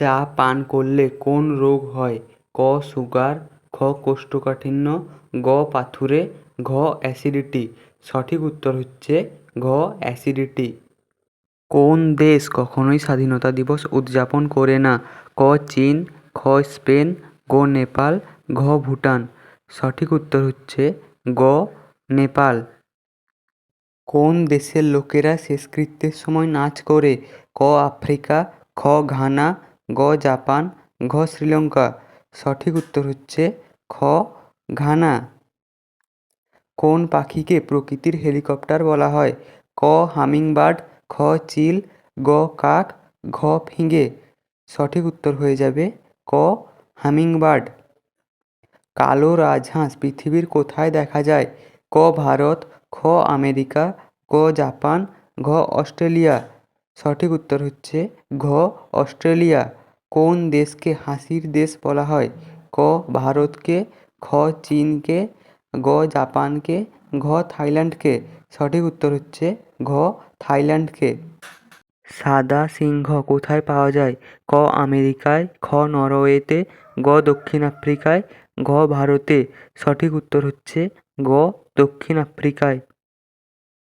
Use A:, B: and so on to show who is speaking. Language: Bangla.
A: চা পান করলে কোন রোগ হয়? ক, সুগার, খ, কোষ্ঠকাঠিন্য, গ, পাথুরে, ঘ, অ্যাসিডিটি। সঠিক উত্তর হচ্ছে ঘ, অ্যাসিডিটি। কোন দেশ কখনোই স্বাধীনতা দিবস উদযাপন করে না? ক, চীন, খ, স্পেন, গ, নেপাল, ঘ, ভুটান। সঠিক উত্তর হচ্ছে গ, নেপাল। কোন দেশের লোকেরা শেষকৃত্যের সময় নাচ করে? ক, আফ্রিকা, খ, ঘানা গ জাপান, ঘ শ্রীলঙ্কা। সঠিক উত্তর হচ্ছে খ, ঘানা। কোন পাখিকে প্রকৃতির হেলিকপ্টার বলা হয়? ক, হামিংবার্ড, খ, চিল, গ, কাক, ঘ, ফিঙে। সঠিক উত্তর হয়ে যাবে ক, হামিংবার্ড। কালো রাজহাঁস পৃথিবীর কোথায় দেখা যায়? ক, ভারত, খ, আমেরিকা, গ, জাপান, ঘ, অস্ট্রেলিয়া। সঠিক উত্তর হচ্ছে ঘ, অস্ট্রেলিয়া। কোন দেশকে হাসির দেশ বলা হয়? ক, ভারতকে, খ, চীনকে, গ, জাপানকে, ঘ, থাইল্যান্ডকে। সঠিক উত্তর হচ্ছে ঘ, থাইল্যান্ডকে। সাদা সিংহ কোথায় পাওয়া যায়? ক, আমেরিকায়, খ, নরওয়েতে, গ, দক্ষিণ আফ্রিকায়, ঘ, ভারতে। সঠিক উত্তর হচ্ছে গ দক্ষিণ আফ্রিকায়।